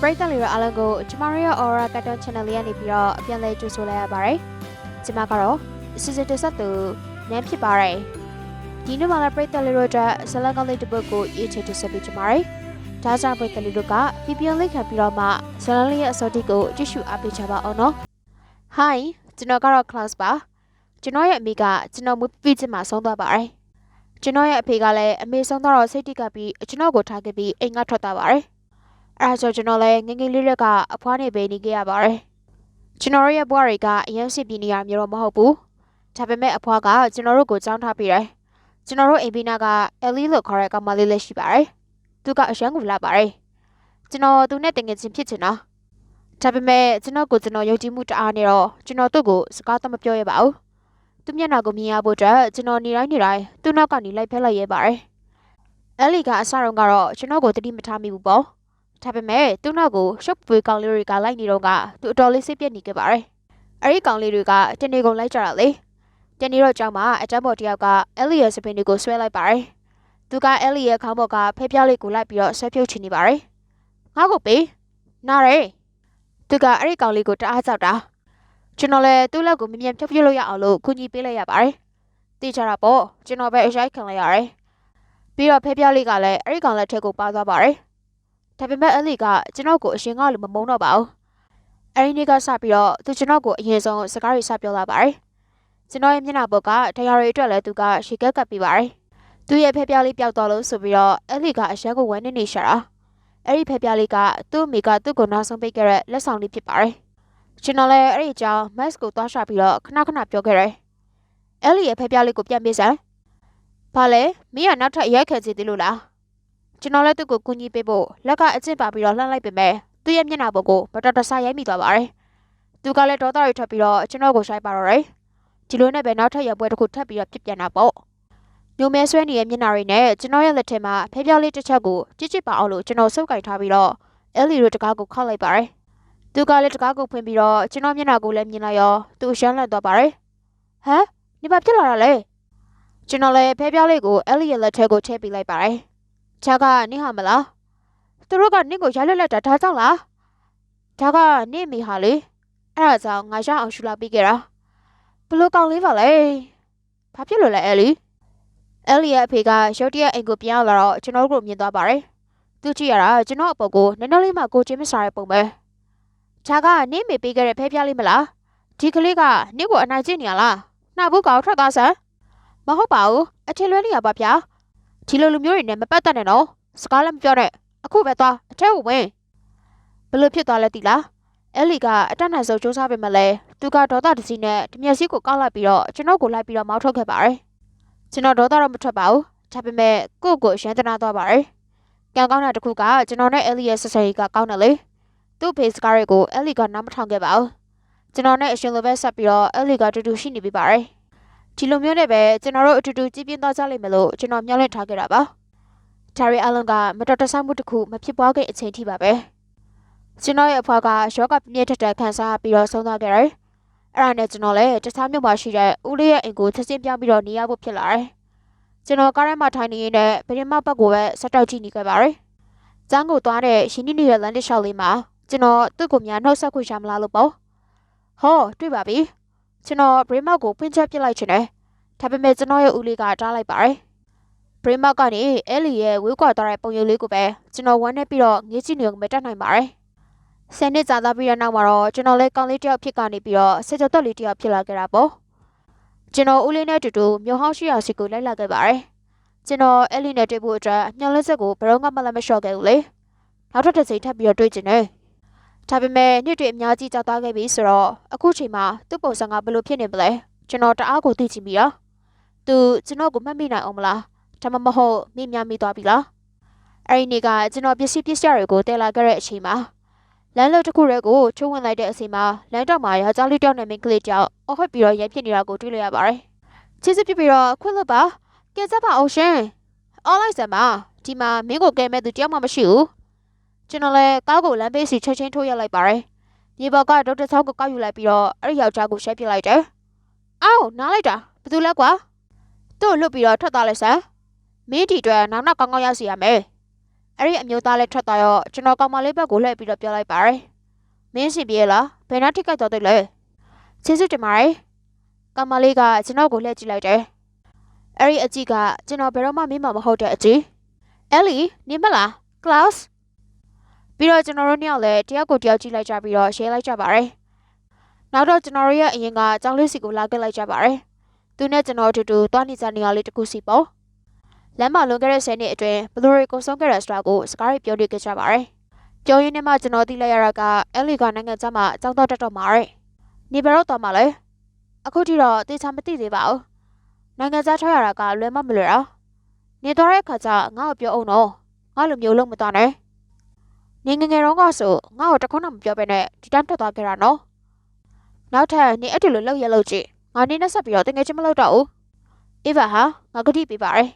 ပရိသတ်လေးတို့အားလုံးကိုကျမတို့ရဲ့ Aura Cartoon Channel လေးကနေပြီးတော့အပြန်လဲကြိုဆိုလိုက်ရပါတယ်။ကျမကတော့စီစဉ်တက်ဆက်သူနန်းဖြစ်ပါတယ်။ဒီနေ့မှလည်းပရိသတ်လေးတို့အတွက်ဇလန်ကောင်းလေးတစ်ပုဒ်ကိုရေးချတင်ဆက်ပေးကြပါမယ်။ဒါကြောင့်ပရိသတ်လေးတို့က PPN လေးခံပြီးတော့မှဇလန်လေးရဲ့အစောတိကိုကြည့်ရှုအားပေးကြပါအောင်နော်။ Hi ကျွန်တော်ကတော့ Class ပါ။ကျွန်တော်ရဲ့အမေကကျွန်တော်မူပြီးချင်းမှာဆုံးသွားပါတယ်။ကျွန်တော်ရဲ့အဖေကလည်းအမေဆုံးတော့စိတ်တိကပ်ပြီးကျွန်တော်ကိုထားခဲ့ပြီးအိမ်ကထွက်သွားပါတယ်။ အဲဒါဆိုကျွန်တော်လည်းငယ်ငယ်လေးလက်ကအဖွားနေပဲနေခဲ့ရပါတယ်။ကျွန်တော်တို့ရဲ့ဘဝတွေကအရင်စစ်ပြနေရမျိုးတော့မဟုတ်ဘူး။ဒါပေမဲ့အဖွားကကျွန်တော်တို့ကိုကြောင်းထားပေးတယ်။ကျွန်တော်တို့အိမ်ဘေးနာကအယ်လီလို့ခေါ်တဲ့ကောင်မလေးလည်းရှိပါတယ်။သူကအရန်ကိုလာပါတယ်။ကျွန်တော်သူနဲ့တငယ်ချင်းဖြစ်ချင်တာ။ဒါပေမဲ့ကျွန်တော်ကိုကျွန်တော်ယုံကြည်မှုတအားနေတော့ကျွန်တော်သူ့ကိုစကားတော့မပြောရပါဘူး။သူမျက်နှာကိုမြင်ရဖို့အတွက်ကျွန်တော်နေတိုင်းနေတိုင်းသူ့နောက်ကနေလိုက်ဖက်လိုက်ရပါတယ်။အဲလီကအစတုန်းကတော့ကျွန်တော်ကိုတတိမထားမိဘူးပေါ့။ ဒါပေမဲ့သူ့နောက်ကိုရှုပ်ပွေကောင်လေးတွေကလိုက်နေတော့ကသူအတော်လေးစိတ်ပြက်နေခဲ့ပါတယ်။အဲဒီကောင်လေးတွေကတနေကုန်လိုက်ကြတာလေ။တနေတော့ကြောင်းမှာအတန်းပေါ်တယောက်ကအဲလီရဲ့စပင်တွေကိုဆွဲလိုက်ပါတယ်။သူကအဲလီရဲ့ခေါင်းပေါ်ကဖဲပြားလေးကိုလိုက်ပြီးတော့ဆွဲဖြုတ်ချင်နေပါတယ်။ငါ့ကိုပေး။နားရဲ။သူကအဲဒီကောင်လေးကိုတအားကြောက်တာ။ကျွန်တော်လည်းသူ့လက်ကိုမမြန်ဖြုတ်ပြလို့ရအောင်လို့ကူညီပေးလိုက်ရပါတယ်။သိကြတာပေါ့ကျွန်တော်ပဲအရိုက်ခံလိုက်ရတယ်။ပြီးတော့ဖဲပြားလေးကလည်းအဲဒီကောင်လက်ထက်ကိုပါသွားပါတယ်။ ဒါပေမဲ့အဲ့လီကကျွန်တော်ကိုအရင်ကလိုမမုန်းတော့ပါဘူး။အဲဒီနေ့ကစပြီးတော့သူကျွန်တော်ကိုအရင်ဆုံးစကားတွေစပြောလာပါတယ်။ကျွန်တော်ရဲ့မျက်နှာပုတ်ကတရားရီအတွက်လည်းသူကရှေကက်ကပ်ပြီးပါတယ်။သူ့ရဲ့ဖက်ပြားလေးပျောက်သွားလို့ဆိုပြီးတော့အဲ့လီကအရန်ကိုဝမ်းနေနေရှာတာ။အဲ့ဒီဖက်ပြားလေးကသူ့အမိကသူ့ကိုနောက်ဆုံးပိတ်ခဲ့တဲ့လက်ဆောင်လေးဖြစ်ပါတယ်။ကျွန်တော်လည်းအဲ့ဒီအကြောင်း Max ကိုသွားရှာပြီးတော့ခဏခဏပြောခဲ့တယ်။အဲ့လီရဲ့ဖက်ပြားလေးကိုပြန်ပေးစမ်း။ဘာလဲမင်းကနောက်ထပ်ရိုက်ခဲ့စီသေးလို့လား။ ကျွန်တော်လည်းသူ့ကိုကူညီပေးဖို့လက်ကအကျင့်ပါပြီးတော့လှမ်းလိုက်ပေမဲ့သူ့ရဲ့မျက်နှာပေါ်ကိုမတော်တဆရိုက်မိသွားပါတယ်။သူကလည်းဒေါသတွေထွက်ပြီးတော့ကျွန်တော်ကိုရှိုက်ပါတော့တယ်။ဒီလိုနဲ့ပဲနောက်ထပ်ရပွဲတစ်ခုထပ်ပြီးတော့ပြစ်ပြန်တာပေါ့။ညိုမဲဆွဲနေတဲ့မျက်နှာတွေနဲ့ကျွန်တော်ရဲ့လက်ထဲမှာဖဲပြားလေးတစ်ချက်ကိုကြစ်ကြစ်ပါအောင်လို့ကျွန်တော်စုပ်ကင်ထားပြီးတော့အဲလီတို့တကားကိုခောက်လိုက်ပါတယ်။သူကလည်းတကားကိုဖွင့်ပြီးတော့ကျွန်တော်မျက်နှာကိုလည်းမြင်လိုက်ရောသူရှမ်းလန့်သွားပါတယ်။ဟမ်နေပါဖြစ်လာတာလေ။ကျွန်တော်လည်းဖဲပြားလေးကိုအဲလီရဲ့လက်ထဲကိုထည့်ပေးလိုက်ပါတယ်။ ဒါကနင့်ဟာမလားသူတို့ကနင့်ကိုရိုက်လက်လက်တာဒါကြောင့်လားဒါကနင့်မိဟာလေအဲ့ဒါကြောင့်ငါရအောင်ရှူလာပြီးခဲ့တာဘလို့ကောင်းလေးပါလဲဘာဖြစ်လို့လဲအဲလီအဲလီရဲ့အဖေကရုတ်တရက်အိမ်ကိုပြန်ရောက်လာတော့ကျွန်တော်တို့ကိုမြင်သွားပါတယ်သူကြည့်ရတာကျွန်တော်အပေါ်ကိုနည်းနည်းလေးမှကိုချင်းမစားတဲ့ပုံပဲဒါကနင့်မိပေးခဲ့တဲ့ဖဲပြားလေးမလားဒီကလေးကနင့်ကိုအနိုင်ကျင့်နေရလားနှာဘူးကောင်ထွက်သွားစမ်းမဟုတ်ပါဘူးအထင်လွဲနေရပါဗျာ ဒီလိုလူမျိုးတွေနဲ့မပတ်သက်နဲ့နော်စကားလည်းမပြောနဲ့အခုပဲသွားအထက်ကိုဝင်ဘလို့ဖြစ်သွားလဲတိလားအဲလီကအတက်နိုင်ဆုံးစူးစမ်းပေးမလဲသူကဒေါသတစီနဲ့တမျက်စိကိုကောက်လိုက်ပြီးတော့ကျွန်တော်ကိုလိုက်ပြီးတော့မောင်းထုတ်ခဲ့ပါတယ်ကျွန်တော်ဒေါသတော့မထွက်ပါဘူးဒါပေမဲ့ကိုယ့်ကိုရန်တနာသွားပါတယ်ကံကောင်းတာတစ်ခုကကျွန်တော်နဲ့အဲလီရဲ့ဆက်ဆံရေးကကောင်းတယ်လေသူ့ဖေးစကားတွေကိုအဲလီကနားမထောင်ခဲ့ပါဘူးကျွန်တော်နဲ့အရှင်လိုပဲဆက်ပြီးတော့အဲလီကတူတူရှိနေပြီပါတယ် ဒီလိုမျိုးနဲ့ပဲကျွန်တော်တို့အတူတူကြည်ပြင်းသွားကြလိမ့်မယ်လို့ကျွန်တော်မျှော်လင့်ထားခဲ့တာပါ။ဒါရီအလုံးကမတော်တဆမှုတစ်ခုမဖြစ်ပွားခင်အချိန်ထိပါပဲ။ကျွန်တော်ရဲ့အဖွားကရောဂါပြင်းပြထက်ထက်ခံစားပြီးတော့ဆုံးသွားခဲ့တယ်။အဲ့ဒါနဲ့ကျွန်တော်လည်းတခြားမြို့မှာရှိတဲ့ဦးလေးရဲ့အိမ်ကိုချက်ချင်းပြောင်းပြီးတော့နေရဖို့ဖြစ်လာတယ်။ကျွန်တော်ကားထဲမှာထိုင်နေရင်းနဲ့ဗရင်မဘက်ကိုပဲဆက်တောက်ကြည့်နေခဲ့ပါတယ်။ကျန်းကိုသွားတဲ့ရှင်နီနေတဲ့လမ်းတစ်လျှောက်လေးမှာကျွန်တော်သူ့ကိုများနှုတ်ဆက်ခွင့်ရှာမလားလို့ပေါ့။ဟောတွေ့ပါပြီ။ ကျွန်တော်ဗရင်မောက်ကိုဖွင့်ချက်ပစ်လိုက်ချင်တယ်။ဒါပေမဲ့ကျွန်တော်ရဲ့ဦးလေးကတားလိုက်ပါတယ်။ဘရိမောက်ကနေအဲလီရဲ့ဝေးကွာသွားတဲ့ပုံရိပ်လေးကိုပဲကျွန်တော်ဝမ်းနေပြီးတော့ငေးကြည့်နေအောင်မတက်နိုင်ပါနဲ့။ဆယ်နှစ်ကြာသွားပြီးတဲ့နောက်မှာတော့ကျွန်တော်လည်းကောင်းလေးတစ်ယောက်ဖြစ်ကနေပြီးတော့ဆက်ကြော်တက်လေးတစ်ယောက်ဖြစ်လာခဲ့တာပေါ့။ကျွန်တော်ဦးလေးနဲ့တူတူမြို့ဟောင်းရှိရာစီကိုလိုက်လာခဲ့ပါတယ်။ကျွန်တော်အဲလီနဲ့တွေ့ဖို့အတွက်မျှော်လင့်ချက်ကိုဘယ်တော့မှမလည်းမလျှော့ခဲ့ဘူးလေ။နောက်ထပ်တစ်ချိန်ထပ်ပြီးတော့တွေ့ကျင်တယ်။ ဒါပေမဲ့နေ့တွေအများကြီးကြာသွားခဲ့ပြီဆိုတော့အခုချိန်မှာသူ့ပုံစံကဘယ်လိုဖြစ်နေမလဲ။ကျွန်တော်တအားကိုသိချင်ပြီးတော့သူကျွန်တော်ကိုမှတ်မိနိုင်အောင်မလားဒါမှမဟုတ်မိများမိသွားပြီလားအဲ့ဒီနေ့ကကျွန်တော်ပစ္စည်းပစ္စည်းတွေကိုတည်လာခဲ့တဲ့အချိန်မှာလမ်းလုံးတစ်ခုရဲကိုချုံဝင်လိုက်တဲ့အချိန်မှာလမ်းတော့မှာယောက်ျားလေးတစ်ယောက်နဲ့မိန်းကလေးတစ်ယောက်အဟုတ်ပြီးတော့ရိုက်ဖြစ်နေတာကိုတွေ့လိုက်ရပါတယ်ချစ်စစ်ပြပြီးတော့ခွင့်လွတ်ပါကဲစားပါအောင်ရှင်အော်လိုက်စမ်းပါဒီမှာမင်းကိုကဲမဲ့သူတယောက်မှမရှိဘူး ကျွန်တော်လည်းကားကိုလမ်းဘေးစီချက်ချင်းထိုးရလိုက်ပါတယ်မြေပေါ်ကဒေါက်တာဆောင်းကိုကောက်ယူလိုက်ပြီးတော့အဲ့ဒီယောက်ျားကိုရှက်ပစ်လိုက်တယ်အော်နားလိုက်တာဘယ်သူလဲကွာသူ့လွတ်ပြီးတော့ထွက်သွားလိုက်စမ်းမင်းဒီအတွက်နောက်နောက်ကောင်းကောင်းရောက်စီရမယ်အဲ့ဒီအမျိုးသားလည်းထွက်သွားရောကျွန်တော်ကောင်မလေးဘက်ကိုလှည့်ပြီးတော့ပြောလိုက်ပါတယ်မင်းစီပြေလားဘယ်နှထိခိုက်သွားတယ်လဲကျေးဇူးတင်ပါတယ်ကောင်မလေးကကျွန်တော်ကိုလှည့်ကြည့်လိုက်တယ်အဲ့ဒီအကြည့်ကကျွန်တော်ဘယ်တော့မှမင်းမမဟုတ်တဲ့အကြည့်အဲလီနေမလား class ပြီးတော့ကျွန်တော်တို့နှစ်ယောက်လည်းတယောက်ကိုတယောက်ကြည့်လိုက်ကြပြီးတော့ share လိုက်ကြပါတယ်နောက်တော့ကျွန်တော်တို့ရဲ့အရင်ကကြောင်လေးစီကိုလာခဲ့လိုက်ကြပါတယ်သူနဲ့ကျွန်တော်တို့တူတွားနေကြနေရလေးတစ်ခုစီပေါ့လမ်းမလွန်ခဲ့တဲ့10နှစ်အတွင်းဘလူးရီကိုဆုံးခဲ့တဲ့စတာကိုစကားတွေပြောနေကြကြပါတယ်ပြောရင်းနဲ့မှကျွန်တော်သိလိုက်ရတာကအဲလီကနိုင်ငံခြားမှာအကြောင်းတော့တက်တော့မှာတဲ့နေဘယ်တော့တော့မှာလဲအခုထိတော့တေချာမသိသေးပါဘူးနိုင်ငံခြားထွက်ရတာကလွယ်မမလွယ်တော့နေတော့တဲ့ခါကျငါ့ကိုပြောအောင်တော့ငါလိုမျိုးလုံးမသွားနဲ့ နေငယ်ငယ်တော့ကဆိုငါ့ကိုတခုမှမပြောဘဲနဲ့ဒီတန်းတက်သွားခဲ့တာနော်နောက်ထပ်နေအဲ့ဒီလိုလောက်ရလောက်ကြည့်ငါနေနဲ့ဆက်ပြီးတော့တကယ်ချင်းမလုပ်တော့ဘူးအေးပါဟာငါကတိပေးပါရယ်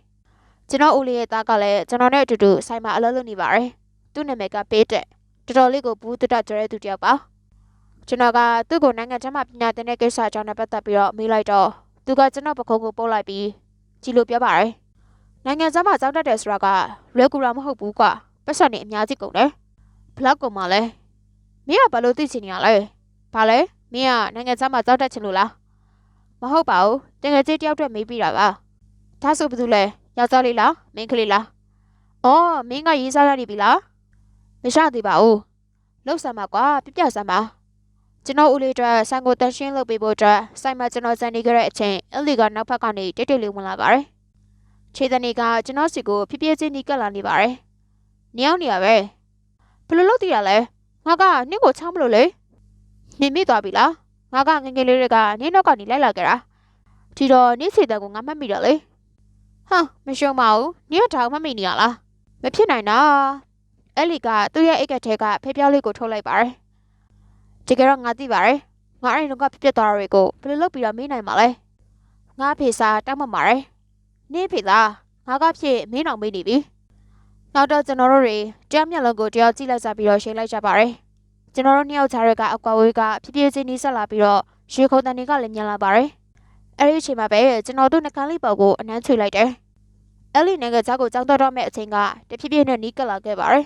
ကျွန်တော်ဦးလေးရဲ့သားကလည်းကျွန်တော်နဲ့အတူတူဆိုင်မှာအလုပ်လုပ်နေပါရယ်သူ့နာမည်ကပေးတဲ့တော်တော်လေးကိုဘူးတတကြရဲသူတယောက်ပါကျွန်တော်ကသူ့ကိုနိုင်ငံခြားမှာပညာသင်တဲ့ကိစ္စအကြောင်းနဲ့ပတ်သက်ပြီးတော့မေးလိုက်တော့သူကကျွန်တော်ပခုံးကိုပို့လိုက်ပြီးကြည့်လို့ပြောပါရယ်နိုင်ငံခြားမှာကြောက်တတ်တယ်ဆိုတာကလွယ်ကူတာမဟုတ်ဘူးကွာပတ်စံနေအများကြီးကုန်တယ် ဘလောက်ကုန်ပါလဲမင်းကဘာလို့သိချင်နေရလဲဘာလဲမင်းကနိုင်ငံခြားမှာကြောက်တတ်ချင်လို့လားမဟုတ်ပါဘူးတကယ်ကြီးတယောက်တည်းမေးပြီးတာပါဒါဆိုဘာလို့လဲယောက်ျားလေးလားမိန်းကလေးလားအော်မင်းကရေးစားရနေပြီလားမရသေးပါဘူးလှုပ်ဆမ်းပါကွာပြပြဆမ်းပါကျွန်တော်ဦးလေးအတွက်ဆိုင်ကိုတန်ရှင်းလုပ်ပေးဖို့အတွက်ဆိုင်မှာကျွန်တော်ဇန်နေကြတဲ့အချိန်အလီကနောက်ဘက်ကနေတိတ်တိတ်လေးဝင်လာပါတယ်ခြေတနေကကျွန်တော်စီကိုဖြည်းဖြည်းချင်းနီးကပ်လာနေပါတယ်နေအောင်နေရပဲ ဘယ်လိုလုပ်တည်ရလဲငါကနင့်ကိုချောင်းမလို့လေနေမိသွားပြီလားငါကငယ်ငယ်လေးတွေကနင်းတော့ကနေလိုက်လာကြတာဒီတော့နင့်စီတန်ကိုငါမှတ်မိတော့လေဟာမရှုံပါဘူးနင့်ကတောင်မှတ်မိနေရလားမဖြစ်နိုင်တာအဲ့လီကသူ့ရဲ့အိတ်ကထဲကဖေးပြောင်းလေးကိုထုတ်လိုက်ပါတယ်တကယ်တော့ငါသိပါတယ်ငါအဲ့ဒီတော့ကဖြစ်ဖြစ်သွားတာတွေကိုဘယ်လိုလုပ်ပြီးတော့မေးနိုင်မှာလဲငါဖေစာတောက်မှတ်ပါတယ်နင့်ဖေလားငါကဖြစ်မင်းအောင်မေးနေပြီ နောက်တော့ကျွန်တော်တို့တွေတရားမျက်လုံးကိုတရားကြည့်လိုက်ကြပြီးတော့ရှင်းလိုက်ကြပါတယ်ကျွန်တော်တို့နှစ်ယောက်ကြားရကအကွာဝေးကဖြည်းဖြည်းချင်းနီးဆက်လာပြီးတော့ရွှေခုံတန်တွေကလည်းမြင်လာပါတယ်အဲ့ဒီအချိန်မှာပဲကျွန်တော်တို့နှကန်းလေးပေါက်ကိုအနှမ်းချွေလိုက်တယ်အဲ့လီနိုင်ငံသားကိုကြောင်းတော့တော့မဲ့အချိန်ကတဖြည်းဖြည်းနဲ့နီးကပ်လာခဲ့ပါတယ်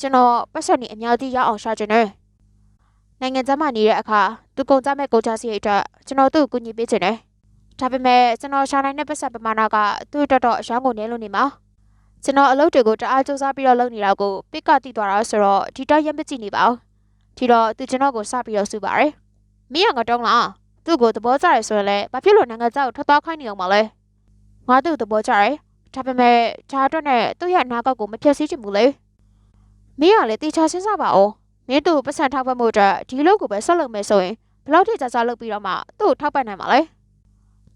ကျွန်တော်ပတ်စံနေအများကြီးရအောင်ရှာချင်တယ်နိုင်ငံသားမှနေတဲ့အခါသူကုန်ကြမဲ့ကုန်ကြစီအတွက်ကျွန်တော်သူ့ကိုကူညီပေးချင်တယ်ဒါပေမဲ့ကျွန်တော်ရှာနိုင်တဲ့ပတ်စံပမာဏကသူ့အတွက်တော့အရှောင်းကိုနည်းလို့နေမှာ ကျွန်တော်အလုပ်တွေကိုတအားစူးစမ်းပြီးတော့လုပ်နေတာကိုပစ်ကတိသွားတာဆိုတော့ဒီတော့ရမ်းမကြည့်နေပါဘူးဒီတော့သူကျွန်တော်ကိုစပြီးတော့စုပါတယ်မင်းကငါတုံးလားသူ့ကိုသဘောကျရဆိုရင်လည်းဘာဖြစ်လို့နိုင်ငံသားကိုထွက်သွားခိုင်းနေအောင်မလဲငါသူ့သဘောကျတယ်ဒါပေမဲ့ဒါအတွက်နဲ့သူ့ရဲ့အနာဂတ်ကိုမဖြတ်စည်းချင်ဘူးလေမင်းကလည်းတေချာစဉ်းစားပါဦးမင်းတို့ပတ်စံထောက်ပတ်မှုအတွက်ဒီလိုကိုပဲဆက်လုပ်မယ်ဆိုရင်ဘယ်လောက်ထိကြာကြာလုပ်ပြီးတော့မှသူ့ကိုထောက်ပတ်နိုင်မှာလဲ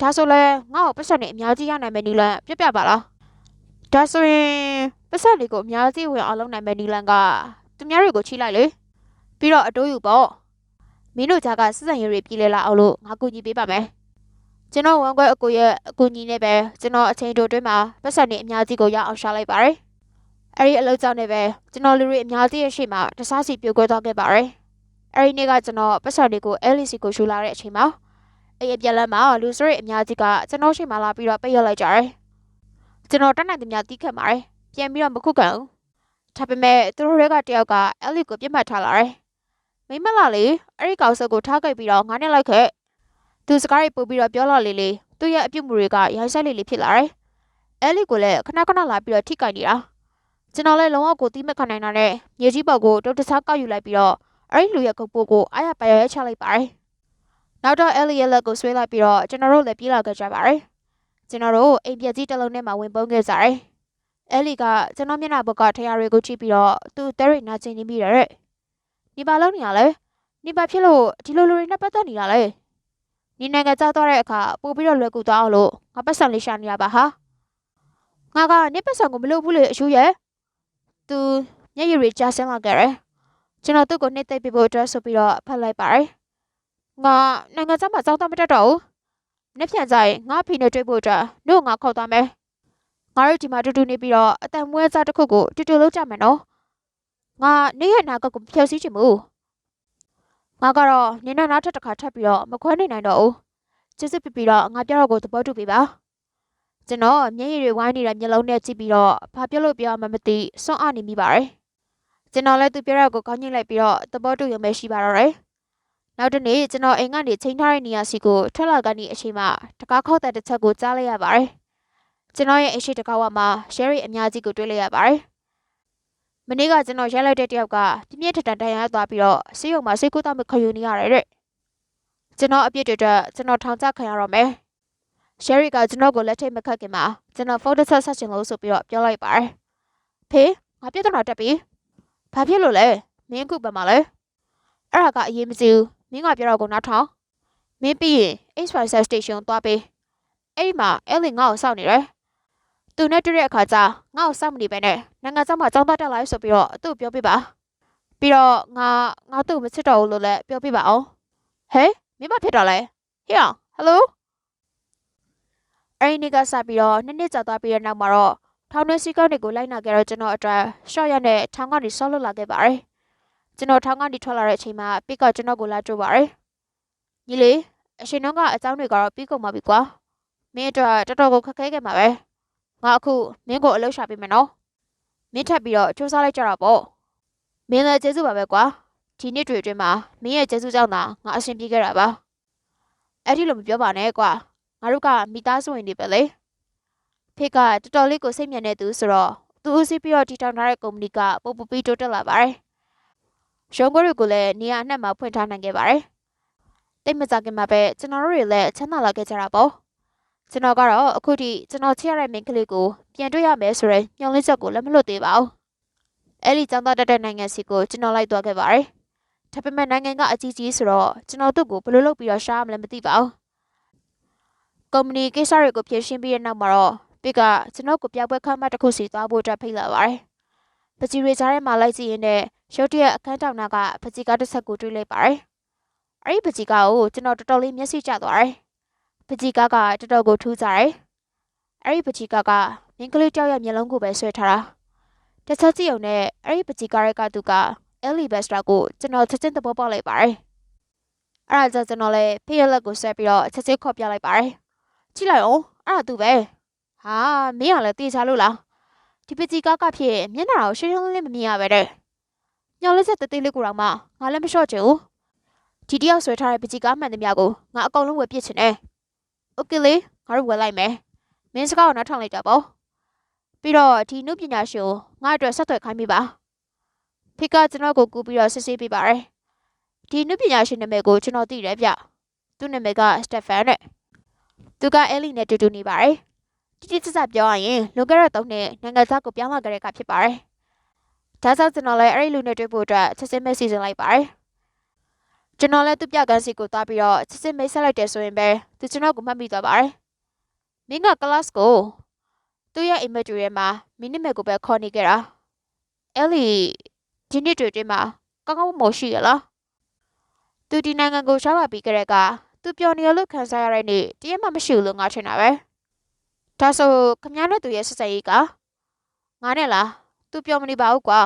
ဒါဆိုလဲငါ့ကိုပတ်စံနေအများကြီးရနိုင်မယ်နီလန်ပြပြပါလား ဒါဆိုရင်ပတ်စံလေးကိုအများကြီးဝင်အောင်လုပ်နိုင်မယ်နီလန်ကသူများတွေကိုချိလိုက်လေပြီးတော့အတိုးယူပေါ့မင်းတို့ကြားကစစ်စံရေးတွေပြည်လဲလာအောင်လို့ငါကူညီပေးပါမယ်ကျွန်တော်ဝန်ခွဲအကူရဲ့အကူညီနဲ့ပဲကျွန်တော်အချိန်တိုတွင်းမှာပတ်စံနေအများကြီးကိုရအောင်ရှာလိုက်ပါတယ်အဲ့ဒီအလုပ်ကြောင့်လည်းပဲကျွန်တော်လူတွေအများကြီးရဲ့ရှေ့မှာတစားစီပြိုကွဲသွားခဲ့ပါတယ်အဲ့ဒီနေ့ကကျွန်တော်ပတ်စံတွေကိုအဲလီစီကိုရှူလာတဲ့အချိန်မှာအဲ့အပြက်လက်မှာလူစရိတ်အများကြီးကကျွန်တော်ရှေ့မှာလာပြီးတော့ပိတ်ရလိုက်ကြတယ် ကျွန်တော်တက်နိုင်သမျှတီးခတ်ပါတယ်ပြန်ပြီးတော့မခုခံဘူးဒါပေမဲ့သူတို့တွေကတယောက်ကအဲလီကိုပြစ်မှတ်ထားလာတယ်မိမလာလေအဲ့ဒီကောင်ဆပ်ကိုထားခဲ့ပြီးတော့ငါနဲ့လိုက်ခဲ့သူစကားတွေပို့ပြီးတော့ပြောလာလေလေသူ့ရဲ့အပြုတ်မှုတွေကရိုင်းဆိုင်လေးလေးဖြစ်လာတယ်အဲလီကိုလည်းခဏခဏလာပြီးတော့ထိကြိုက်နေတာကျွန်တော်လည်းလုံးဝကိုတီးမခံနိုင်တာနဲ့မြေကြီးပေါက်ကိုတုတ်တဆားကောက်ယူလိုက်ပြီးတော့အဲ့ဒီလူရဲ့ကုတ်ပိုးကိုအားရပါရရချလိုက်ပါတယ်နောက်တော့အဲလီရဲ့လက်ကိုဆွဲလိုက်ပြီးတော့ကျွန်တော်တို့လည်းပြေးလာခဲ့ကြပါတယ် ကျွန်တော်တို့အိမ်ပြက်ကြီးတစ်လုံးထဲမှာဝင်ပုန်းခဲ့ကြတယ်အဲလီကကျွန်တော်မျက်နှာဘက်ကထရာတွေကိုကြည့်ပြီးတော့သူ့တဲရိနာကျင်နေပြီးတယ်နေပါလို့နေရလဲနေပါဖြစ်လို့ဒီလိုလူတွေနဲ့ပတ်သက်နေတာလဲနေနိုင်ငံကြားသွားတဲ့အခါပို့ပြီးတော့လွယ်ကူသွားအောင်လို့ငါပတ်စံလေးရှာနေရပါဟာငါကနေပတ်စံကိုမလုပ်ဘူးလေအရှူရဲ့သူမျက်ရည်တွေကြားဆင်းလာကြတယ်ကျွန်တော်သူ့ကိုနှိမ့်သိပ်ပြဖို့အတွက်ဆိုပြီးတော့ဖတ်လိုက်ပါတယ်ငါနိုင်ငံသားမှာစောင်းတော့မတက်တော့ဘူး နေ့ပြန်ကြရင်ငါဖေနဲ့တွေ့ဖို့အတွက်တို့ငါခေါ်သွားမယ်ငါတို့ဒီမှာတူတူနေပြီးတော့အတန်မွဲစားတစ်ခုကိုတူတူလုပ်ကြမယ်နော်ငါနေ့ရက်နာကကိုဖျက်ဆီးချင်ဘူးငါကတော့နင်းနဲ့နောက်ထပ်တစ်ခါထပ်ပြီးတော့မခွဲနိုင်နိုင်တော့ဘူးကျေးဇူးပြပြီးတော့ငါပြောတော့ကိုသဘောတူပေးပါကျွန်တော်မျက်ရည်တွေဝိုင်းနေတဲ့မျက်လုံးနဲ့ကြည့်ပြီးတော့ဘာပြောလို့ပြောရမှမသိစွန့်အားနေမိပါတယ်ကျွန်တော်လည်းသူပြောတဲ့ကိုကောင်းညှိလိုက်ပြီးတော့သဘောတူရုံပဲရှိပါတော့တယ် နောက်တစ်နေ့ကျွန်တော်အိမ်ကနေချိန်ထားတဲ့နေရာစီကိုထွက်လာကနေအချိန်မှတကားခောက်တဲ့တစ်ချက်ကိုကြားလိုက်ရပါတယ်ကျွန်တော်ရဲ့အရှိတကားဝမှာရှယ်ရီအများကြီးကိုတွေ့လိုက်ရပါတယ်မနေ့ကကျွန်တော်ရိုက်လိုက်တဲ့တယောက်ကပြင်းပြထန်ထန်တန်ရသွားပြီးတော့ဆေးရုံမှာဆေးကုသမှုခံယူနေရတယ်တဲ့ကျွန်တော်အပြစ်တွေအတွက်ကျွန်တော်ထောင်ချခံရတော့မယ်ရှယ်ရီကကျွန်တော်ကိုလက်ထိတ်မခတ်ခင်မှာကျွန်တော်ဖုန်းတစ်ဆက်ဆက်ချင်လို့ဆိုပြီးတော့ပြောလိုက်ပါတယ်ဖေးငါပြဿနာတက်ပြီဘာဖြစ်လို့လဲမင်းအခုပဲမှာလဲအဲ့ဒါကအရေးမကြီးဘူး မင်းကပြောတော့ကိုနောက်ထောင်မင်းပြီးရင် X5 station သွားပေးအဲ့ဒီမှာအဲ့လင်ငါ့ကိုစောင့်နေတယ်သူနဲ့တွေ့တဲ့အခါကျငါ့ကိုစောင့်မနေပဲနဲ့နိုင်ငံခြားမှာចောင်းသားတက်လာဆိုပြီးတော့သူ့ကိုပြောပြပါပြီးတော့ငါငါသူ့ကိုမချစ်တော့ဘူးလို့လည်းပြောပြပါအောင်ဟဲ့မင်းမဖြစ်တော့လဲဟေ့အောင်ဟယ်လိုအဲ့ဒီနေ့ကစပြီးတော့နှစ်နှစ်ကြာသွားပြီးတဲ့နောက်မှာတော့ထောင်ထဲစီကောက်တွေကိုလိုက်နာခဲ့တော့ကျွန်တော်အတွက်ရှော့ရနဲ့ထောင်ကနေဆော့လွတ်လာခဲ့ပါတယ် ကျွန်တော်ထောင်ကနေထွက်လာတဲ့အချိန်မှာပစ်ကကျွန်တော်ကိုလာကြိုးပါတယ်ညီလေးအရှင်တော့ကအကြောင်းတွေကတော့ပြီးကုန်ပါပြီကွာမင်းအတွက်တော်တော်ကိုခက်ခဲခဲ့မှာပဲငါအခုမင်းကိုအလုပ်ရှာပေးမယ်နော်မင်းထပ်ပြီးတော့စူးစမ်းလိုက်ကြတာပေါ့မင်းလည်းကျေးဇူးပါပဲကွာဒီနှစ်တွေအတွင်းမှာမင်းရဲ့ကျေးဇူးကြောင့်သာငါအဆင်ပြေခဲ့တာပါအဲ့ဒီလိုမပြောပါနဲ့ကွာငါတို့ကမိသားစုဝင်တွေပဲလေဖေကတော်တော်လေးကိုစိတ်ညစ်နေသူဆိုတော့သူဦးစီးပြီးတော့တီထောင်ထားတဲ့ကုမ္ပဏီကပိုပူပြီးတိုးတက်လာပါတယ် ရုံးကိုတွေကိုလည်းနေရာအနှံ့မှာဖွင့်ထားနိုင်ခဲ့ပါတယ်တိတ်မကြခင်မှာပဲကျွန်တော်တို့တွေလည်းချမ်းသာလာခဲ့ကြတာပေါ့ကျွန်တော်ကတော့အခုထိကျွန်တော်ချစ်ရတဲ့မိန်းကလေးကိုပြန်တွေ့ရမယ်ဆိုရင်ညှော်လင့်ချက်ကိုလည်းမလွတ်သေးပါဘူးအဲ့ဒီចောင်းသားတက်တဲ့နိုင်ငံစီကိုကျွန်တော်လိုက်သွားခဲ့ပါတယ်ဒါပေမဲ့နိုင်ငံကအကြီးကြီးဆိုတော့ကျွန်တော်တို့ကိုဘယ်လိုလုပ်ပြီးတော့ရှားမလဲမသိပါဘူးကုမ္ပဏီကိစ္စတွေကိုဖြည့်ရှင်းပြီးတဲ့နောက်မှာတော့ပစ်ကကျွန်တော်ကိုပြပွဲခန်းမတစ်ခုစီသွားဖို့အတွက်ဖိတ်လာပါတယ်။ ပကြီးရေကြားထဲမှာလိုက်ကြည့်ရင်လည်းရုတ်တရက်အခန်းတောင်နာကပကြီးကားတစ်ဆက်ကိုတွေ့လိုက်ပါတယ်။အဲ့ဒီပကြီးကားကိုကျွန်တော်တော်တော်လေးမျက်စိကျသွားတယ်။ပကြီးကားကတော်တော်ကိုထူးကြတယ်။အဲ့ဒီပကြီးကားကမင်းကလေးတယောက်ရဲ့မျက်လုံးကိုပဲဆွဲထားတာ။တစ်ချက်ကြည့်ုံနဲ့အဲ့ဒီပကြီးကားရဲ့ကသူကအဲလီဘက်စတာကိုကျွန်တော်ချက်ချင်းသဘောပေါက်လိုက်ပါတယ်။အဲ့ဒါကြောင့်ကျွန်တော်လည်းဖေးရလက်ကိုဆက်ပြီးတော့ချက်ချင်းခေါ်ပြလိုက်ပါတယ်။ကြည့်လိုက်အောင်အဲ့ဒါသူပဲ။ဟာမင်းကလည်းတေချာလို့လား ဒီပကြီးကားကဖြစ်မျက်နှာကိုရှင်းရှင်းလင်းလင်းမမြင်ရပဲတဲ့ညောင်လေးဆက်တသေးလေးကိုတော့မှငါလည်းမလျှော့ချင်ဘူးဒီတယောက်ဆွဲထားတဲ့ပကြီးကားမှန်သမျှကိုငါအကုန်လုံးဝယ်ပစ်ချင်တယ်โอเคလေငါတို့ဝယ်လိုက်မယ်မင်းစကားကိုနောက်ထောင်လိုက်တာပေါ့ပြီးတော့ဒီနုပညာရှင်ကိုငါအတွက်ဆက်သွယ်ခိုင်းမိပါဖိကကျွန်တော်ကိုကူပြီးတော့စစ်ဆေးပေးပါရယ်ဒီနုပညာရှင်နာမည်ကိုကျွန်တော်သိတယ်ဗျသူ့နာမည်ကစတက်ဖန်တဲ့သူကအဲလီနဲ့တူတူနေပါတယ် တိတိကျကျပြောရရင်လွန်ခဲ့တဲ့၃နှစ်နိုင်ငံသားကိုပြောင်းလာကြတဲ့ကဖြစ်ပါတယ်။ဒါကြောင့်ကျွန်တော်လည်းအဲ့ဒီလူနဲ့တွေ့ဖို့အတွက်ချက်ချင်းပဲစီစဉ်လိုက်ပါတယ်။ကျွန်တော်လည်းသူ့ပြကန်းစီကိုသွားပြီးတော့ချက်ချင်းမိတ်ဆက်လိုက်တယ်ဆိုရင်ပဲသူကျွန်တော်ကိုမှတ်မိသွားပါတယ်။မင်းက class ကိုသူ့ရဲ့ image တွေမှာမင်းနမည်ကိုပဲခေါ်နေကြတာ။အဲ့လီဒီနေ့တွေ့တွေ့မှာကောင်းကောင်းမွန်ရှိရလား။သူဒီနိုင်ငံကိုရှောက်လာပြီးကြတဲ့ကသူပျော်နေရလို့ခံစားရတဲ့နေ့တရက်မှမရှိဘူးလို့ငါထင်တာပဲ။ ဒါဆိုခမ ्या နဲ့သူရဲ့ဆက်ဆက်ရေးကငါနဲ့လားသူပြောမနေပါဘူးကွာ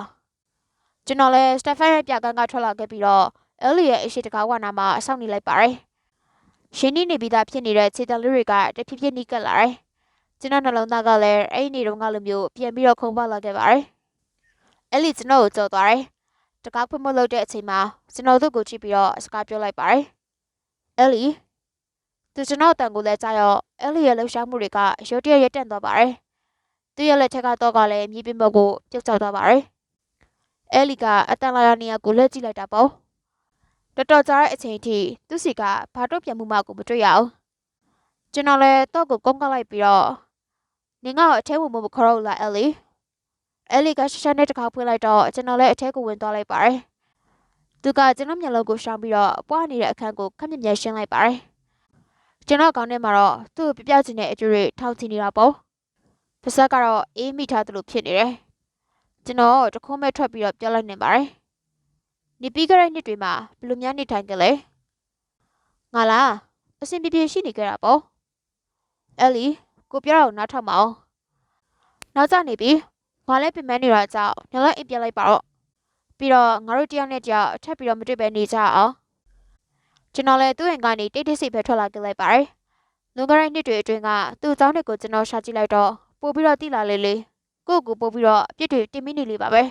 ကျွန်တော်လည်းစတက်ဖန်ရဲ့ပြကန်းကထွက်လာခဲ့ပြီးတော့အဲလီရဲ့အရှိတကားဝနာမှာအဆောင်နေလိုက်ပါတယ်ရှင်နေနေပြီးသားဖြစ်နေတဲ့ခြေတံလေးတွေကတဖြည်းဖြည်းနီးကပ်လာတယ်ကျွန်တော်နှလုံးသားကလည်းအဲ့ဒီနေတော့ကလိုမျိုးပြန်ပြီးတော့ခုန်ပေါက်လာခဲ့ပါတယ်အဲလီကျွန်တော်ကိုကြော်သွားတယ်တကားဖွင့်မလို့တဲ့အချိန်မှာကျွန်တော်တို့ကိုကြည့်ပြီးတော့စကားပြောလိုက်ပါတယ်အဲလီ သူကျွန်တော်တန်ကိုလည်းကြားရောအဲလီရဲ့လှူရှားမှုတွေကရုတ်တရက်ရက်တန့်သွားပါတယ်။သူရဲ့လက်ထက်ကတော့ကလည်းမြေပြင်ပေါ်ကိုပြုတ်ကျသွားပါတယ်။အဲလီကအတန်လာရနေရာကိုလက်ကြည့်လိုက်တာပေါ့။တော်တော်ကြာတဲ့အချိန်ထိသူစီကဘာတော့ပြန်မှုမှကိုမတွေ့ရအောင်။ကျွန်တော်လည်းတော့ကိုကုန်းကလိုက်ပြီးတော့နင်ကအထဲဝင်မခေါ်တော့လားအဲလီ။အဲလီကရှရှာနဲ့တခါဖွင့်လိုက်တော့ကျွန်တော်လည်းအထဲကိုဝင်သွားလိုက်ပါတယ်။သူကကျွန်တော်မျက်လုံးကိုရှောင်ပြီးတော့ပွားနေတဲ့အခန်းကိုခက်မြက်မြက်ရှင်းလိုက်ပါတယ်။ ကျွန်တော်ကောင်းထဲမှာတော့သူ့ကိုပြပြချင်တဲ့အကျိုးတွေထောက်ချင်နေတာပေါ့ပါဇက်ကတော့အေးမိထားသလိုဖြစ်နေတယ်ကျွန်တော်တခုံးမဲ့ထွက်ပြီးတော့ပြောလိုက်နေပါတယ်နေပြီးကြတဲ့နှစ်တွေမှာဘယ်လိုများနေထိုင်ကြလဲငါလားအဆင်ပြေပြေရှိနေကြတာပေါ့အဲလီကိုပြောတော့နားထောင်မအောင်နောက်ကျနေပြီငါလည်းပြင်မဲနေတာကြောင့်ညလိုက်အိပ်ပြလိုက်ပါတော့ပြီးတော့ငါတို့တယောက်နဲ့တယောက်အထက်ပြီးတော့မတွေ့ပဲနေကြအောင် ကျွန်တော်လည်းသူ့အိမ်ကနေတိတ်တိတ်ဆိတ်ပဲထွက်လာခဲ့လိုက်ပါတယ်လွန်ခဲ့တဲ့နှစ်တွေအတွင်းကသူ့အကြောင်းတွေကိုကျွန်တော်ရှာကြည့်လိုက်တော့ပို့ပြီးတော့တိလာလေလေကိုယ့်ကိုပို့ပြီးတော့အပြစ်တွေတင်မိနေလေပါပဲ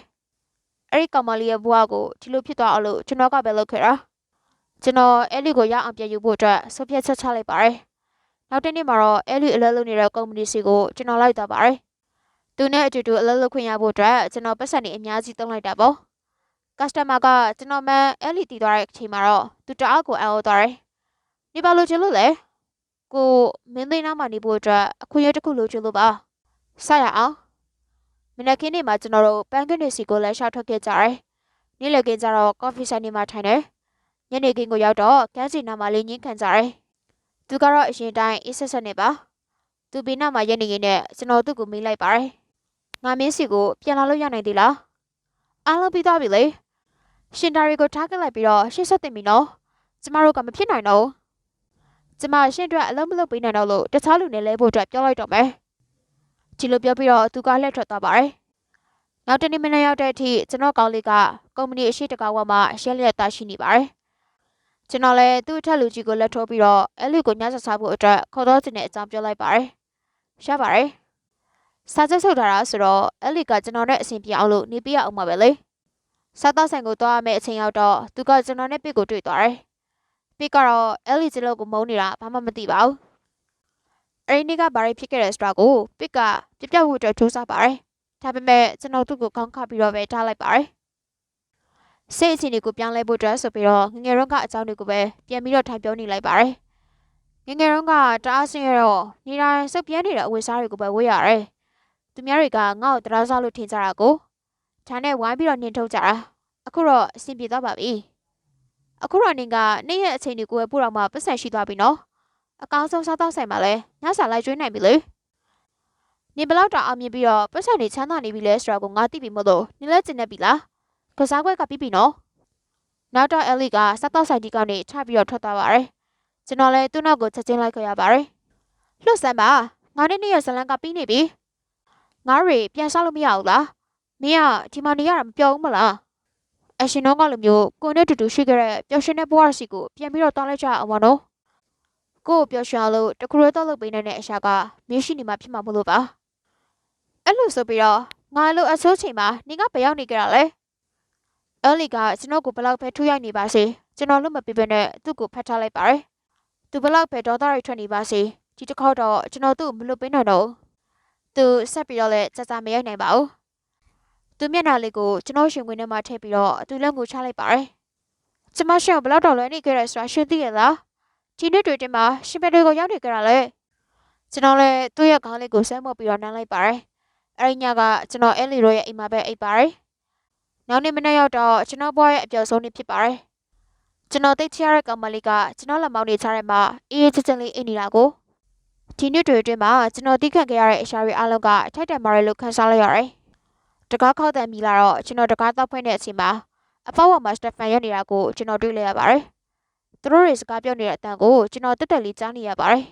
အဲ့ဒီကောင်မလေးရဲ့ဘဝကိုဒီလိုဖြစ်သွားအောင်လို့ကျွန်တော်ကပဲလုပ်ခဲ့တာကျွန်တော်အဲလီကိုရအောင်ပြန်ယူဖို့အတွက်ဆုတ်ဖြတ်ချက်ချလိုက်ပါတယ်နောက်တစ်နေ့မှာတော့အဲလီအလုပ်လုပ်နေတဲ့ကုမ္ပဏီစီကိုကျွန်တော်လိုက်သွားပါတယ်သူနဲ့အတူတူအလုပ်လုပ်ခွင့်ရဖို့အတွက်ကျွန်တော်ပတ်စံနေအများကြီးသုံးလိုက်တာပေါ့ ကစတမာကကျွန်တော်မှအဲလီတည်သွားတဲ့အချိန်မှာတော့သူတအားကိုအံ့ဩသွားတယ်နေပါလို့ချင်လို့လေကိုမင်းသိန်းနားမှာနေဖို့အတွက်အခွင့်အရေးတစ်ခုလိုချင်လို့ပါစရအောင်မနက်ခင်းနေ့မှာကျွန်တော်တို့ပန်းကင်းနေစီကိုလည်းရှောက်ထွက်ခဲ့ကြတယ်နေ့လည်ခင်းကျတော့ကော်ဖီဆိုင်နေမှာထိုင်တယ်ညနေခင်းကိုရောက်တော့ကန်းစီနာမှာလေးညင်းခံကြတယ်သူကတော့အရင်တိုင်းအေးဆက်ဆက်နေပါသူဘေးနားမှာရက်နေရင်နဲ့ကျွန်တော်သူ့ကိုမေးလိုက်ပါတယ်ငါမင်းစီကိုပြန်လာလို့ရနိုင်သေးလားအားလုံးပြီးသွားပြီလေ ရှင်တာရီကိုထားခဲ့လိုက်ပြီးတော့ရှေ့ဆက်တင်ပြီနော်ကျမတို့ကမဖြစ်နိုင်တော့ဘူးကျမရှင်အတွက်အလုံးမလုံးပေးနိုင်တော့လို့တခြားလူနဲ့လဲဖို့အတွက်ပြောလိုက်တော့မယ်ဒီလိုပြောပြီးတော့သူကလှည့်ထွက်သွားပါတယ်နောက်တနေ့မနေ့ရောက်တဲ့အထိကျွန်တော်ကောင်းလေးကကုမ္ပဏီအရှိတကာဝမှာရှက်လျက်သားရှိနေပါတယ်ကျွန်တော်လည်းသူ့အထက်လူကြီးကိုလက်ထိုးပြီးတော့အဲလူကိုညှဆက်စားဖို့အတွက်ခေါ်တော့ခြင်းနဲ့အကြောင်းပြောလိုက်ပါတယ်ရပါတယ်စာချုပ်ဆုပ်ထားတာဆိုတော့အဲလီကကျွန်တော်နဲ့အဆင်ပြေအောင်လို့နေပြရအောင်ပါပဲလေ စားတော့ဆိုင်ကိုသွားရမယ့်အချိန်ရောက်တော့သူကကျွန်တော်နဲ့ပစ်ကိုတွေ့သွားတယ်ပစ်ကတော့အဲလီကျလို့ကိုမုန်းနေတာဘာမှမသိပါဘူးအဲ့ဒီနေ့ကဘာတွေဖြစ်ခဲ့တဲ့စတာကိုပစ်ကပြပြဖို့အတွက်စူးစမ်းပါတယ်ဒါပေမဲ့ကျွန်တော်သူ့ကိုကောင်းခါပြီးတော့ပဲထားလိုက်ပါတယ်စိတ်အခြေအနေကိုပြောင်းလဲဖို့အတွက်ဆိုပြီးတော့ငငယ်ရုံးကအကြောင်းတွေကိုပဲပြန်ပြီးတော့ထိုင်ပြောနေလိုက်ပါတယ်ငငယ်ရုံးကတအားဆင်းရတော့နေတိုင်းစုပ်ပြဲနေတဲ့အဝတ်စားတွေကိုပဲဝေးရတယ်သူများတွေကငါ့ကိုတရားစားလို့ထင်ကြတာကို ဒါနဲ့ဝိုင်းပြီးတော့နှင်ထုတ်ကြတာအခုတော့အဆင်ပြေသွားပါပြီအခုတော့နင်ကနေ့ရက်အချိန်တွေကိုပဲပို့တော့မှပတ်စံရှိသွားပြီနော်အကောင်းဆုံးစားတော့ဆိုင်မှာလဲညစာလိုက်ကျွေးနိုင်ပြီလေနေဘလောက်တောင်အောင်မြင်ပြီးတော့ပတ်စံနေချမ်းသာနေပြီလဲဆိုတော့ကိုငါသိပြီမို့လို့နင်လည်းကျင်နေပြီလားကစားခွက်ကပြီးပြီနော်နောက်တော့အဲလီကစားတော့ဆိုင်ဒီကနေထပြီးတော့ထွက်သွားပါတယ်ကျွန်တော်လည်းသူ့နောက်ကိုချက်ချင်းလိုက်ခဲ့ရပါတယ်လွတ်စမ်းပါငါနဲ့နေ့ရက်ဇလန်ကပြီးနေပြီငါတွေပြန်စားလို့မရဘူးလား မင်းကဒီမှာနေရတာမပြောဘူးမလားအရှင်တော့ကလိုမျိုးကိုနဲ့တူတူရှိခဲ့တဲ့ပျော်ရွှင်တဲ့ဘဝစီကိုပြန်ပြီးတော့တောင်းလိုက်ကြအောင်ပါနော်ကိုကိုပျော်ရွှင်လို့တခုရဲတော့လုပ်ပေးနေတဲ့အရှာကမင်းရှိနေမှာဖြစ်မှာမလို့ပါအဲ့လိုဆိုပြီးတော့ငါလိုအဆိုးချိန်မှာနင်ကဘယ်ရောက်နေကြတာလဲအဲလီကကျွန်တော်ကိုဘလောက်ပဲထူရိုက်နေပါစေကျွန်တော်လို့မပြပဲနဲ့သူ့ကိုဖတ်ထားလိုက်ပါတယ်သူဘလောက်ပဲဒေါသရိုက်ထွက်နေပါစေဒီတစ်ခေါက်တော့ကျွန်တော်သူ့ကိုမလွတ်ပေးနိုင်တော့သူဆက်ပြီးတော့လည်းစစမရိုက်နိုင်ပါဘူး သူမျက်နှာလေးကိုကျွန်တော်ရှင်ခွင်ထဲမှာထည့်ပြီးတော့သူလက်ကိုချလိုက်ပါတယ်ကျမရှင်ဘလောက်တော့လွယ်နေခဲ့ရဆိုတာရှင်သိရလားဒီနေ့တွေတင်မှာရှင်ဘယ်တွေကိုရောက်နေကြတာလဲကျွန်တော်လည်းသူ့ရဲ့ခေါင်းလေးကိုဆဲမော့ပြီးတော့နမ်းလိုက်ပါတယ်အဲ့ဒီညကကျွန်တော်အဲလီရိုရဲ့အိမ်မှာပဲအိပ်ပါတယ်နောက်နေ့မနေ့ရောက်တော့ကျွန်တော်ဘွားရဲ့အပျော်ဆုံးနေ့ဖြစ်ပါတယ်ကျွန်တော်သိချရတဲ့ကောင်မလေးကကျွန်တော်လက်မောင်းနေချတဲ့မှာအေးအေးချမ်းချမ်းလေးအိပ်နေတာကိုဒီနေ့တွေအတွင်းမှာကျွန်တော်တိခတ်ခဲ့ရတဲ့အရှာတွေအလုံးကအထိုက်တန်မာရလို့ခန်းစားလိုက်ရတယ် တကားခောက်တဲ့မိလာတော့ကျွန်တော်တကားတောက်ဖွင့်တဲ့အချိန်မှာအဖောက်ဝမှာစတက်ဖန်ရနေတာကိုကျွန်တော်တွေ့လိုက်ရပါတယ်သူတို့တွေစကားပြောနေတဲ့အတန်ကိုကျွန်တော်တက်တက်လေးကြားနေရပါတယ်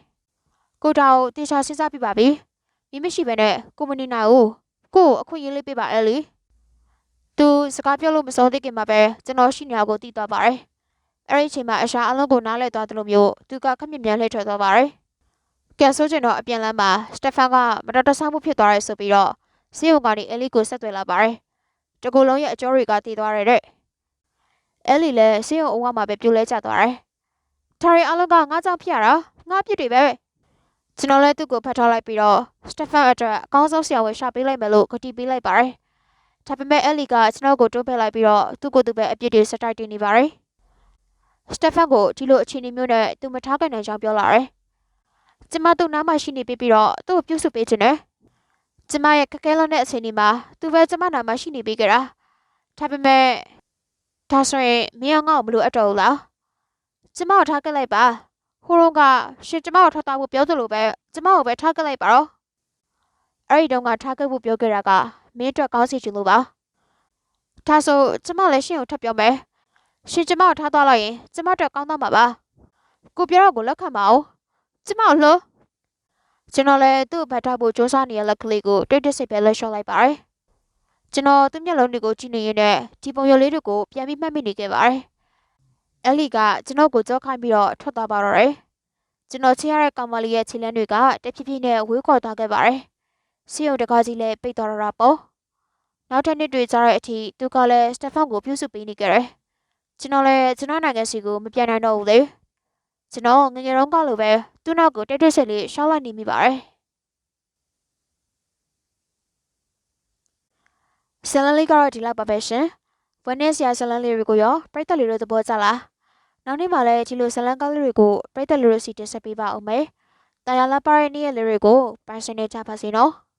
ကိုတောင်တေချာစဉ်းစားပြပါပြီမိမရှိပဲနဲ့ကိုမနေနိုင်ဘူးကိုအခွင့်အရေးလေးပေးပါအဲလေသူစကားပြောလို့မစောသေးခင်မှာပဲကျွန်တော်ရှိနေတာကိုသိသွားပါတယ်အဲ့ဒီအချိန်မှာအရှာအလုံးကိုနားလဲသွားတယ်လို့မျိုးသူကခက်မြမြလှည့်ထွက်သွားပါတယ်ကဲဆိုချင်တော့အပြန်လမ်းမှာစတက်ဖန်ကမတော်တဆမှုဖြစ်သွားရဲဆိုပြီးတော့ စေယုံကနေအဲလီကိုဆက်သွယ်လာပါတယ်တကူလုံးရဲ့အကျော်တွေကတည်သွားရတဲ့အဲလီလည်းစေယုံအဝမှာပဲပြိုလဲကျသွားတယ်ဒါရီအလုံးကငါးကြောင်ဖြစ်ရတာငါးပြစ်တွေပဲကျွန်တော်လည်းသူ့ကိုဖတ်ထားလိုက်ပြီးတော့စတက်ဖန်အတွက်အကောင်းဆုံးဆရာဝန်ရှာပေးလိုက်မယ်လို့ကတိပေးလိုက်ပါတယ်ဒါပေမဲ့အဲလီကကျွန်တော်ကိုတွန်းပယ်လိုက်ပြီးတော့သူ့ကိုယ်သူပဲအပြစ်တွေစတိုက်တင်နေပါတယ်စတက်ဖန်ကိုဒီလိုအခြေအနေမျိုးနဲ့သူမထားခဲ့နိုင်ကြောင်းပြောလာတယ်ကျမသူ့နားမှာရှိနေပြီးပြီးတော့သူ့ကိုပြုစုပေးခြင်းနဲ့ ကျမရဲ့ခက်ခဲလွန်းတဲ့အချိန်ဒီမှာသူပဲကျမနာမှာရှိနေပြီးကြတာဒါပေမဲ့ဒါဆိုရင်မင်းငါ့ကိုမလို့အပ်တော်ဘူးလားကျမကိုထားခဲ့လိုက်ပါဟိုတော့ကရှင်ကျမကိုထားတာဖို့ပြောသလိုပဲကျမကိုပဲထားခဲ့လိုက်ပါတော့အဲ့ဒီတော့ကထားခဲ့ဖို့ပြောခဲ့တာကမင်းအတွက်ကောင်းစီချင်လို့ပါဒါဆိုကျမလည်းရှင်ကိုထပ်ပြောမယ်ရှင်ကျမကိုထားသွားလိုက်ရင်ကျမအတွက်ကောင်းတော့မှာပါကိုပြောတော့ကိုလက်ခံပါဦးကျမကိုလို့ ကျွန်တော်လည်းသူ့ဘတ်ထားဖို့စူးစမ်းနေတဲ့လက်ကလေးကိုတိတ်တိတ်ဆိတ်ပဲလက်လျှော့လိုက်ပါတယ်ကျွန်တော်သူ့မျက်လုံးတွေကိုကြည့်နေရင်းဒီပုံရုပ်လေးတွေကိုပြန်ပြီးမှတ်မိနေခဲ့ပါတယ်အဲလီကကျွန်တော်ကိုကြောက်ခိုင်းပြီးတော့ထွက်သွားပါတော့တယ်ကျွန်တော်ချစ်ရတဲ့ကောင်မလေးရဲ့ခြေလမ်းတွေကတဖြည်းဖြည်းနဲ့ဝေးခွာသွားခဲ့ပါတယ်။စီယုံတကားကြီးလည်းပိတ်သွားတော့တာပေါ့။နောက်ထပ်နှစ်တွေကြာတဲ့အထိသူကလည်းစတက်ဖန်ကိုပြုစုပေးနေကြတယ်။ကျွန်တော်လည်းကျွန်တော်နိုင်ငံစီကိုမပြန်နိုင်တော့ဘူးလေ။ကျွန်တော်ငယ်ငယ်တုန်းကလိုပဲ သူ့နောက်ကိုတိတ်တိတ်ဆိတ်လေးရှောက်လိုက်နေမိပါတယ်။ဆယ်လန်လေးကတော့ဒီလောက်ပါပဲရှင်။ဝင်းနေစရာဆယ်လန်လေးတွေကိုရောပြိတ္တလေးတို့သဘောကျလား။နောက်နေ့မှလည်းဒီလိုဆယ်လန်ကားလေးတွေကိုပြိတ္တလေးတို့စီတင်ဆက်ပေးပါဦးမယ်။တာယာလာပါရဲ့နေ့ရက်လေးတွေကိုပိုင်ဆိုင်နေကြပါစေနော်။